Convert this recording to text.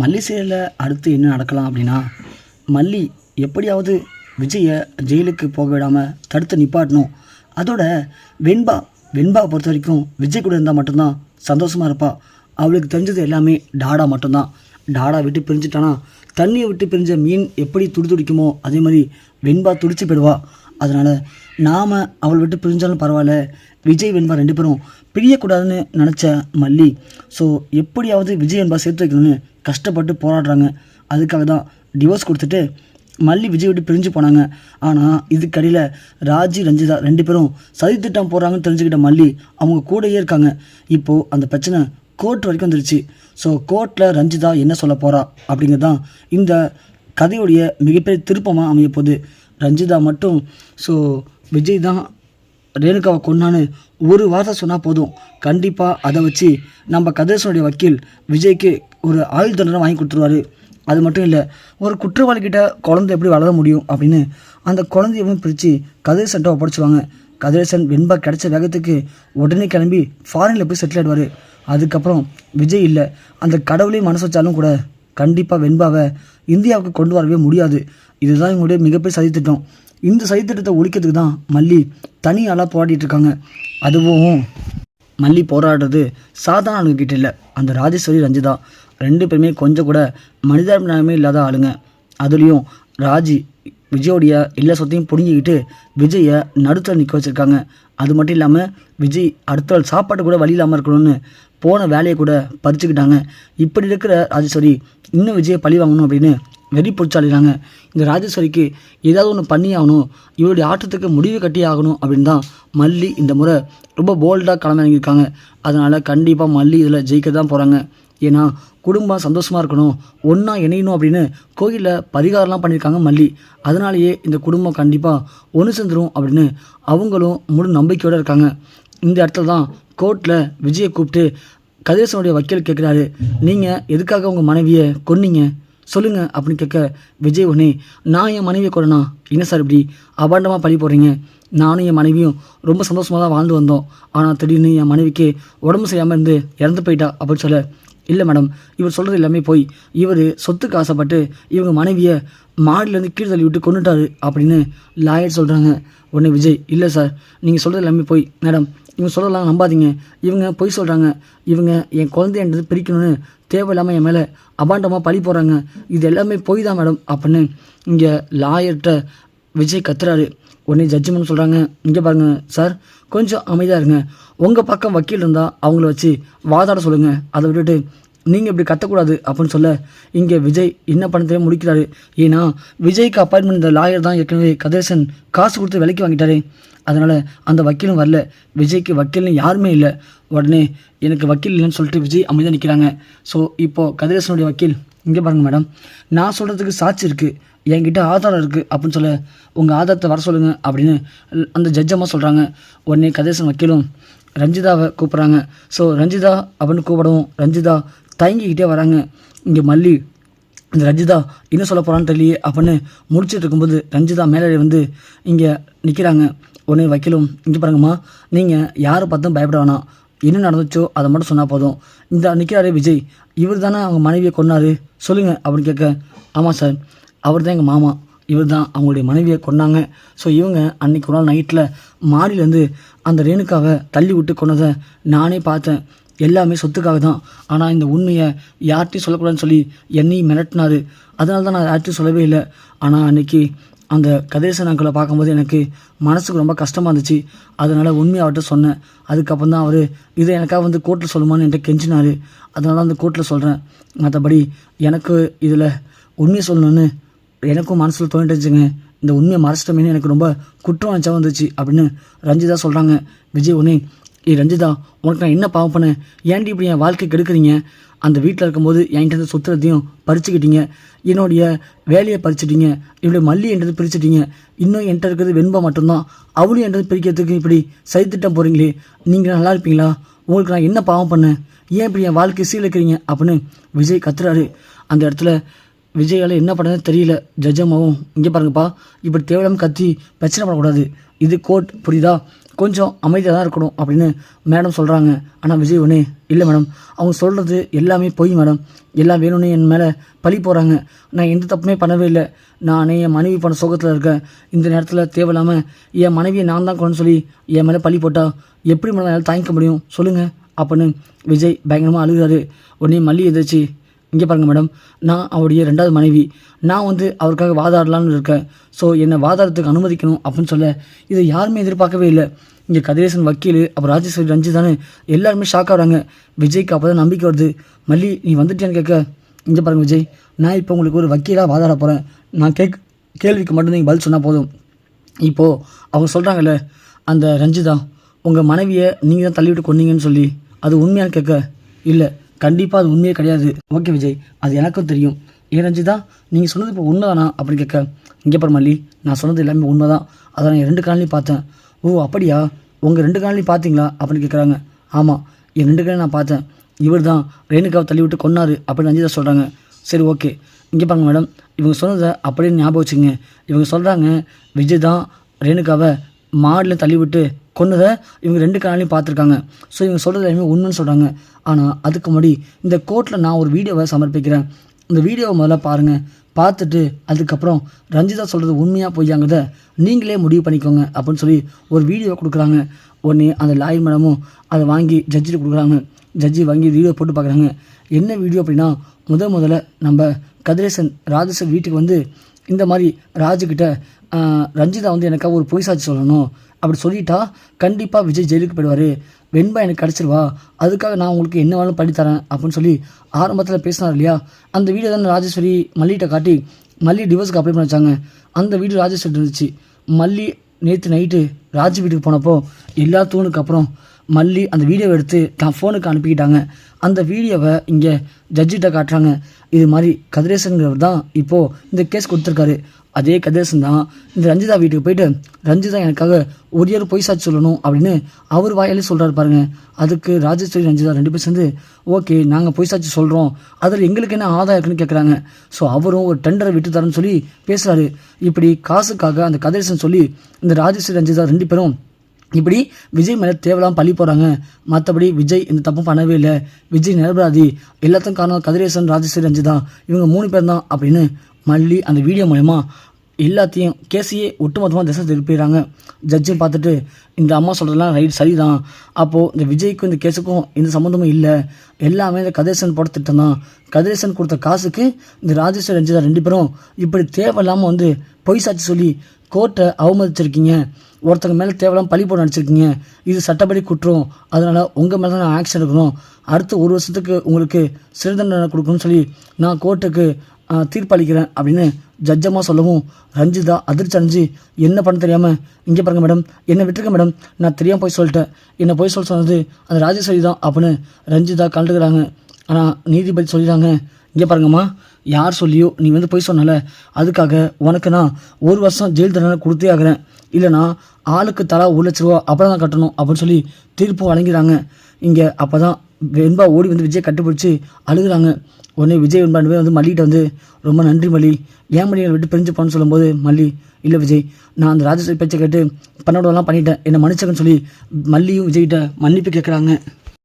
மல்லி சீரியலில் அடுத்து என்ன நடக்கலாம் அப்படின்னா மல்லி எப்படியாவது விஜயை ஜெயிலுக்கு போக விடாமல் தடுத்து நிப்பாட்டணும். அதோட வெண்பா வெண்பாவை பொறுத்த வரைக்கும் விஜய் கூட இருந்தால் மட்டும்தான் சந்தோஷமாக இருப்பா. அவளுக்கு தெரிஞ்சது எல்லாமே டாடா மட்டும்தான். டாடா விட்டு பிரிஞ்சுட்டானா தண்ணியை விட்டு பிரிஞ்ச மீன் எப்படி துடி துடிக்குமோ அதே மாதிரி வெண்பா துடிச்சு போயிடுவா. அதனால் நாம் அவள் விட்டு பிரிஞ்சாலும் பரவாயில்ல விஜய் வெண்பா ரெண்டு பேரும் பிரியக்கூடாதுன்னு நினச்ச மல்லி. ஸோ எப்படியாவது விஜய் வெண்பா சேர்த்து வைக்கணும்னு கஷ்டப்பட்டு போராடுறாங்க. அதுக்காக தான் டிவோர்ஸ் கொடுத்துட்டு மல்லி விஜய் விட்டு பிரிஞ்சு போனாங்க. ஆனால் இதுக்கடியில் ராஜி ரஞ்சிதா ரெண்டு பேரும் சதித்திட்டம் போடுறாங்கன்னு தெரிஞ்சுக்கிட்ட மல்லி அவங்க கூடயே இருக்காங்க. இப்போது அந்த பிரச்சனை கோர்ட் வரைக்கும் வந்துருச்சு. ஸோ கோர்ட்டில் ரஞ்சிதா என்ன சொல்ல போகிறா அப்படிங்கிறது தான் இந்த கதையுடைய மிகப்பெரிய திருப்பமாக அமைய போகுது. ரஞ்சிதா மட்டும் ஸோ விஜய் தான் ரேணுகாவை கொன்னான்னு ஒரு வார்த்தை சொன்னால் போதும். கண்டிப்பாக அதை வச்சு நம்ம கதிரேசனுடைய வக்கீல் விஜய்க்கு ஒரு ஆயுள் தண்டனை வாங்கி கொடுத்துருவாரு. அது மட்டும் இல்லை ஒரு குற்றவாளிக்கிட்ட குழந்தை எப்படி வளர முடியும் அப்படின்னு அந்த குழந்தையவும் பிரித்து கதிரேசன்ட்ட ஒப்படைச்சிவாங்க கதிரேசன் வெண்பா கிடைச்ச வேகத்துக்கு உடனே கிளம்பி ஃபாரினில் போய் செட்டில் ஆடுவார் அதுக்கப்புறம் விஜய் இல்லை. அந்த கடவுளையும் மனசு வச்சாலும் கூட கண்டிப்பாக வெண்பாவை இந்தியாவுக்கு கொண்டு வரவே முடியாது. இதுதான் இவங்களுடைய மிகப்பெரிய சதித்திட்டம். இந்த சதித்திட்டத்தை ஒழிக்கிறதுக்கு தான் மல்லி தனி ஆளாக போராடிட்டு இருக்காங்க. அதுவும் மல்லி போராடுறது சாதாரண ஆளுங்க இல்லை. அந்த ராஜேஸ்வரி ரஞ்சிதா. ரெண்டு பேருமே கொஞ்சம் கூட மனிதாபிமானமே இல்லாத ஆளுங்க. அதுலேயும் ராஜி விஜயோடைய எல்லா சொத்தையும் பிடுங்கிக்கிட்டு விஜயை நடுத்தர நிற்க வச்சுருக்காங்க. அது மட்டும் இல்லாமல் விஜய் அடுத்த நாள் சாப்பாடு கூட வழி இல்லாமல் இருக்கணும்னு போன வேலையை கூட பறிச்சுக்கிட்டாங்க. இப்படி இருக்கிற ராஜேஸ்வரி இன்னும் விஜயை பழி வாங்கணும் அப்படின்னு வெறி பிடிச்சாளிறாங்க. இந்த ராஜேஸ்வரிக்கு ஏதாவது ஒன்று பண்ணி ஆகணும் இவருடைய ஆட்டத்துக்கு முடிவு கட்டி ஆகணும் அப்படின்னு தான் மல்லி இந்த முறை ரொம்ப போல்டாக களமிறங்கியிருக்காங்க. அதனால் கண்டிப்பாக மல்லி இதில் ஜெயிக்க தான் போகிறாங்க ஏன்னா குடும்பம் சந்தோஷமாக இருக்கணும் ஒன்றா இணையணும் அப்படின்னு கோயிலில் பரிகாரம்லாம் பண்ணியிருக்காங்க மல்லி. அதனாலேயே இந்த குடும்பம் கண்டிப்பாக ஒன்று சேர்ந்துடும் அப்படின்னு அவங்களும் முழு நம்பிக்கையோடு இருக்காங்க. இந்த இடத்துல தான் கோர்ட்டில் விஜயை கூப்பிட்டு கதிரேசனுடைய வக்கீல் கேட்குறாரு நீங்கள் எதுக்காக உங்கள் மனைவியை கொன்னீங்க? சொல்லுங்க அப்படின்னு கேட்க விஜய் உடனே நான் என் மனைவியை கொடனா? என்ன சார் இப்படி அபாண்டமாக பழி போடுறீங்க? நானும் என் மனைவியும் ரொம்ப சந்தோஷமாக தான் வாழ்ந்து வந்தோம். ஆனால் திடீர்னு என் மனைவிக்கு உடம்பு சரியாமல் இருந்து இறந்து போயிட்டா? அப்படின்னு சொல்ல இல்லை மேடம் இவர் சொல்கிறது எல்லாமே போய் இவர் சொத்துக்கு ஆசைப்பட்டு இவங்க மனைவியை மாடியிலேருந்து கீழே தள்ளி விட்டு கொண்டுட்டாரு அப்படின்னு லாயர் சொல்கிறாங்க உடனே விஜய் இல்லை சார் நீங்கள் சொல்கிறது எல்லாமே போய் மேடம் இவங்க சொல்லலாம் நம்பாதீங்க. இவங்க பொய் சொல்கிறாங்க இவங்க என் குழந்தைன்றது பிரிக்கணும்னு தேவையில்லாமல் என் மேலே அபாண்டமாக பழி போடுறாங்க. இது எல்லாமே பொய் தான் மேடம். அப்படின்னு இங்கே லாயர்கிட்ட விஜய் கத்துறாரு. உடனே ஜட்ஜ்மெண்ட் சொல்கிறாங்க இங்கே பாருங்க சார் கொஞ்சம் அமைதியாக இருங்க. உங்கள் பக்கம் வக்கீல் இருந்தால் அவங்கள வச்சு வாதாட சொல்லுங்கள் அதை விட்டுட்டு நீங்கள் இப்படி கத்தக்கூடாது அப்படின்னு சொல்ல இங்கே விஜய் என்ன பண்ணதே முடிக்கிறாரு. ஏன்னா விஜய்க்கு அப்பாயின்மெண்ட் இந்த லாயர் தான் ஏற்கனவே கதிரேசன் காசு கொடுத்து விலைக்கு வாங்கிட்டாரு. அதனால் அந்த வக்கீலும் வரல. விஜய்க்கு வக்கீல்னு யாருமே இல்லை. உடனே எனக்கு வக்கீல் இல்லைன்னு சொல்லிட்டு விஜய் அமைதியாக நிற்கிறாங்க ஸோ இப்போது கதிரேசனுடைய வக்கீல் இங்கே பாருங்கள் மேடம் நான் சொல்கிறதுக்கு சாட்சி இருக்குது என்கிட்ட ஆதாரம் இருக்குது அப்படின்னு சொல்ல உங்கள் ஆதாரத்தை வர சொல்லுங்கள் அப்படின்னு அந்த ஜட்ஜம்மா சொல்கிறாங்க உடனே கதேசன் வக்கீலும் ரஞ்சிதாவை கூப்பிட்றாங்க. ஸோ ரஞ்சிதா அப்படின்னு கூப்பிடவும் ரஞ்சிதா தயங்கிக்கிட்டே வராங்க. இங்கே மல்லி இந்த ரஞ்சிதா என்ன சொல்ல போகிறான்னு தெரியலையே அப்படின்னு முடிச்சுட்டு இருக்கும்போது ரஞ்சிதா மேலே வந்து இங்கே நிற்கிறாங்க உடனே வக்கீலும் இங்கே பாருங்கம்மா நீங்கள் யாரை பார்த்தும் பயப்பட வேணாம். என்ன நடந்துச்சோ அதை மட்டும் சொன்னால் போதும். இந்த நிற்கிறாரே விஜய் இவர் தானே அவங்க மனைவியை கொன்னாரு. சொல்லுங்கள் அப்படின்னு கேட்க ஆமாம் சார் அவர் தான் எங்கள் மாமா. இவர் தான் அவங்களுடைய மனைவியை கொன்னாங்க. ஸோ இவங்க அன்னைக்கு ஒரு நாள் நைட்டில் மாடியிலேருந்து அந்த ரேணுக்காவை தள்ளி விட்டு கொண்டதை நானே பார்த்தேன். எல்லாமே சொத்துக்காக தான் ஆனால் இந்த உண்மையை யார்கிட்டையும் சொல்லக்கூடாதுன்னு சொல்லி என்னையும் மிரட்டினாரு. அதனால தான் நான் யார்கிட்டையும் சொல்லவே இல்லை. ஆனால் அன்னைக்கு அந்த கதிரேசன் அங்கிளை பார்க்கும்போது எனக்கு மனசுக்கு ரொம்ப கஷ்டமாக இருந்துச்சு. அதனால் உண்மையை அவர்கிட்ட சொன்னேன். அதுக்கப்புறம் தான் அவர் இதை எனக்காக வந்து கோர்ட்டில் சொல்லுமான்னு என்கிட்ட கெஞ்சினார். அதனால தான் அந்த கோர்ட்டில் சொல்கிறேன் மற்றபடி எனக்கு இதில் உண்மையை சொல்லணும்னு எனக்கும் மனசில் தோணிட்டுச்சுங்க இந்த உண்மையை மறைச்சிட்டமேனு எனக்கு ரொம்ப குற்றம் அச்சா வந்துச்சு அப்படின்னு ரஞ்சிதா சொல்கிறாங்க விஜய் உடனே ஏய் ரஞ்சிதா உனக்கு நான் என்ன பாவம் பண்ணேன்? ஏன்டி இப்படி என் வாழ்க்கை கெடுக்குறீங்க? அந்த வீட்டில் இருக்கும்போது என்கிட்ட இருந்து சுற்றுறதையும் பறிச்சுக்கிட்டீங்க. என்னுடைய வேலையை பறிச்சிட்டிங்க. என்னுடைய மல்லி என்றது பிரிச்சுட்டீங்க. இன்னும் என்கிட்ட இருக்கிறது வெண்பா மட்டும்தான். அவளும் என்றது பிரிக்கிறதுக்கு இப்படி சைத்திட்டம் போகிறீங்களே நீங்கள் நல்லா இருப்பீங்களா? உங்களுக்கு நான் என்ன பாவம் பண்ணேன்? ஏன் இப்படி என் வாழ்க்கை சீலக்கிறீங்க? அப்படின்னு விஜய் கத்துறாரு. அந்த இடத்துல விஜயால் என்ன பண்ணதுன்னு தெரியல. ஜட்ஜம்மாவும் இங்கே பாருங்கப்பா இப்படி தேவையில்லாமல் கத்தி பிரச்சனை பண்ணக்கூடாது. இது கோர்ட் புரியுதா? கொஞ்சம் அமைதியாக தான் இருக்கணும் அப்படின்னு மேடம் சொல்கிறாங்க ஆனால் விஜய் ஒன்னே இல்லை மேடம் அவங்க சொல்கிறது எல்லாமே பொய் மேடம் எல்லாம் வேணும்னு என் மேலே பழி போகிறாங்க நான் எந்த தப்புமே பண்ணவே இல்லை. நானே என் மனைவி பண்ண சோகத்தில் இருக்கேன். இந்த நேரத்தில் தேவையில்லாமல் என் மனைவியை நான் தான் கொண்டு சொல்லி என் மேலே பழி போட்டால் எப்படி மேடம் என்னால் தாங்கிக்க முடியும்? சொல்லுங்கள் அப்படின்னு விஜய் பயங்கரமாக அழுகிறாரு. உடனே மல்லி எதிர்ச்சி இங்கே பாருங்கள் மேடம் நான் அவருடைய ரெண்டாவது மனைவி. நான் வந்து அவருக்காக வாதாடலான்னு இருக்கேன். ஸோ என்னை வாதாடத்துக்கு அனுமதிக்கணும் அப்படின்னு சொல்ல இதை யாருமே எதிர்பார்க்கவே இல்லை. இங்கே கதிரேசன் வக்கீல் அப்புறம் ராஜேஸ்வரி ரஞ்சிதானு எல்லாருமே ஷாக் ஆகிறாங்க விஜய்க்கு அப்போ தான் நம்பிக்கை வருது. மல்லி நீ வந்துட்டியான்னு கேட்க இங்கே பாருங்கள் விஜய் நான் இப்போ உங்களுக்கு ஒரு வக்கீலாக வாதாட போகிறேன் நான் கேக் கேள்விக்கு மட்டும் நீங்கள் பதில் சொன்னால் போதும். இப்போது அவங்க சொல்கிறாங்கல்ல அந்த ரஞ்சிதா உங்கள் மனைவியை நீங்கள் தான் தள்ளிவிட்டு கொன்னீங்கன்னு சொல்லி அது உண்மையான்னு கேட்க இல்லை. கண்டிப்பாக அது உண்மையே கிடையாது. ஓகே விஜய். அது எனக்கும் தெரியும். ஏன் ரஞ்சிதா? நீங்கள் சொன்னது இப்போ உண்மைதானா? அப்படின்னு கேட்க இங்கே பாரு மல்லி நான் சொன்னது எல்லாமே உண்மை தான் அதை நான் என் ரெண்டு காலையும் பார்த்தேன். ஓ அப்படியா? உங்கள் ரெண்டு காலையும் பார்த்தீங்களா? அப்படின்னு கேட்குறாங்க. ஆமாம் என் ரெண்டு காலையும் நான் பார்த்தேன். இவர் தான் ரேணுகாவை தள்ளி விட்டு கொன்னாரு அப்படின்னு ரஞ்சிதா சொல்கிறாங்க சரி ஓகே. இங்கே பாருங்க மேடம். இவங்க சொன்னதை அப்படியே ஞாபகம் வச்சுங்க இவங்க சொல்கிறாங்க விஜய் தான் ரேணுகாவை மாடில் தள்ளி விட்டு கொன்னதை இவங்க ரெண்டு காலையும் பார்த்துருக்காங்க. ஸோ இவங்க சொல்கிறது எல்லாமே உண்மைன்னு சொல்கிறாங்க ஆனால் அதுக்கு முன்னாடி இந்த கோர்ட்டில் நான் ஒரு வீடியோவை சமர்ப்பிக்கிறேன். இந்த வீடியோவை முதல்ல பாருங்கள் பார்த்துட்டு அதுக்கப்புறம் ரஞ்சிதா சொல்கிறது உண்மையாக பொய்யாங்கிறத நீங்களே முடிவு பண்ணிக்கோங்க அப்படின்னு சொல்லி ஒரு வீடியோ கொடுக்குறாங்க. உடனே அந்த லாயர் மேடமும் அதை வாங்கி ஜட்ஜிட்டு கொடுக்குறாங்க. ஜட்ஜி வாங்கி வீடியோ போட்டு பார்க்குறாங்க. என்ன வீடியோ அப்படின்னா முத முதல்ல நம்ம கதிரேசன் ராஜேசன் வீட்டுக்கு வந்து இந்த மாதிரி ராஜுக்கிட்ட ரஞ்சிதா வந்து எனக்காக ஒரு பொய் சாட்சி சொல்லணும். அப்படி சொல்லிட்டா கண்டிப்பாக விஜய் ஜெயிலுக்கு போயிடுவார். வெண்பா எனக்கு கிடச்சிருவா. அதுக்காக நான் உங்களுக்கு என்ன வேணாலும் பண்ணித்தரேன் அப்படின்னு சொல்லி ஆரம்பத்தில் பேசினார் இல்லையா? அந்த வீடியோ தான் ராஜேஸ்வரி மல்லிகிட்ட காட்டி மல்லி டிவோர்ஸ்க்கு அப்ளை பண்ண வச்சாங்க. அந்த வீடியோ ராஜேஸ்வரி இருந்துச்சு. மல்லி நேற்று நைட்டு ராஜ் வீட்டுக்கு போனப்போ எல்லா தூணுக்கு அப்புறம் மல்லி அந்த வீடியோவை எடுத்து தான் ஃபோனுக்கு அனுப்பிக்கிட்டாங்க. அந்த வீடியோவை இங்கே ஜட்ஜிட்ட காட்டுறாங்க. இது மாதிரி கதிரேசங்கிறவர் தான் இப்போது இந்த கேஸ் கொடுத்துருக்காரு. அதே கதிரேசன் தான் இந்த ரஞ்சிதா வீட்டுக்கு போயிட்டு ரஞ்சிதா எனக்காக ஒரு ஒரு பொய் சாட்சி சொல்லணும் அப்படின்னு அவர் வாயாலே சொல்கிறாரு பாருங்க. அதுக்கு ராஜேஸ்வரி ரஞ்சிதா ரெண்டு பேர் சேர்ந்து ஓகே நாங்கள் பொய் சாட்சி சொல்கிறோம் அதில் எங்களுக்கு என்ன ஆதாயம் இருக்குன்னு கேட்குறாங்க ஸோ அவரும் ஒரு டெண்டரை விட்டு தரேன்னு சொல்லி பேசுகிறாரு இப்படி காசுக்காக அந்த கதிரேசன் சொல்லி இந்த ராஜேஸ்வரி ரஞ்சிதா ரெண்டு பேரும் இப்படி விஜய் மேலே தேவையில்லாம பழி போகிறாங்க மற்றபடி விஜய் இந்த தப்பும் பண்ணவே இல்லை. விஜய் நிரபராதி. எல்லாத்துக்கும் காரணம் கதிரேசன் ராஜேஸ்வரி ரஞ்சி தான் இவங்க மூணு பேர் தான் அப்படின்னு மல்லி அந்த வீடியோ மூலயமா எல்லாத்தையும் கேஸையே ஒட்டுமொத்தமாக திசை திருப்பிடுறாங்க ஜட்ஜும் பார்த்துட்டு இந்த அம்மா சொல்கிறதுலாம் ரைட் சரிதான். அப்போது இந்த விஜய்க்கும் இந்த கேஸுக்கும் எந்த சம்மந்தமும் இல்லை. எல்லாமே இந்த கதிரேசன் போட திட்டம் தான். கதிரேசன் கொடுத்த காசுக்கு இந்த ராஜேஸ்வரி ரஞ்சிதா ரெண்டு பேரும் இப்படி தேவையில்லாமல் வந்து பொய் சாட்சி சொல்லி கோர்ட்டை அவமதிச்சிருக்கீங்க. ஒருத்தங்க மேலே தேவையில்லாம பழி போட நடிச்சிருக்கீங்க இது சட்டப்படி குற்றம். அதனால் உங்கள் மேலே தான் நான் ஆக்ஷன் எடுக்கணும். அடுத்த ஒரு வருஷத்துக்கு உங்களுக்கு சிறு தண்டனை கொடுக்கணும்னு சொல்லி நான் கோர்ட்டுக்கு தீர்ப்பளிக்கிறேன் அப்படின்னு ஜட்ஜமாக சொல்லவும் ரஞ்சிதா அதிர்ச்சி அடைஞ்சு என்ன பண்ண தெரியாமல் இங்கே பாருங்க மேடம் என்னை விட்டுருக்க மேடம் நான் தெரியாமல் போய் சொல்லிட்டேன். என்னை போய் சொல்ல சொன்னது அந்த ராஜேஸ்வரி தான் அப்படின்னு ரஞ்சிதா கலந்துக்கிறாங்க. ஆனால் நீதிபதி சொல்லிடுறாங்க இங்கே பாருங்கம்மா யார் சொல்லியோ நீ வந்து போய் சொன்னல அதுக்காக உனக்கு நான் ஒரு வருஷம் ஜெயில் தண்டனை கொடுத்தே ஆகிறேன். இல்லைனா ஆளுக்கு தலா ஒரு லட்ச ரூபா அப்புறம் தான் கட்டணும் அப்படின்னு சொல்லி தீர்ப்பு வழங்கிறாங்க இங்கே அப்போ தான் வெண்பா ஓடி வந்து விஜய் கட்டுப்பிடிச்சு அழுகுறாங்க. உடனே விஜய் வெண்பா பேர் வந்து மல்லிகிட்ட வந்து ரொம்ப நன்றி மல்லி. ஏன் மல்லி விட்டு பிரிஞ்சு போன்னு சொல்லும்போது மல்லி இல்லை விஜய் நான் அந்த ராஜேஸ்வரி பேச்சை கேட்டு பண்ணோடலாம் பண்ணிட்டேன். என்னை மன்னிச்சக்கன்னு சொல்லி மல்லியும் விஜய்கிட்ட மன்னிப்பு கேட்குறாங்க.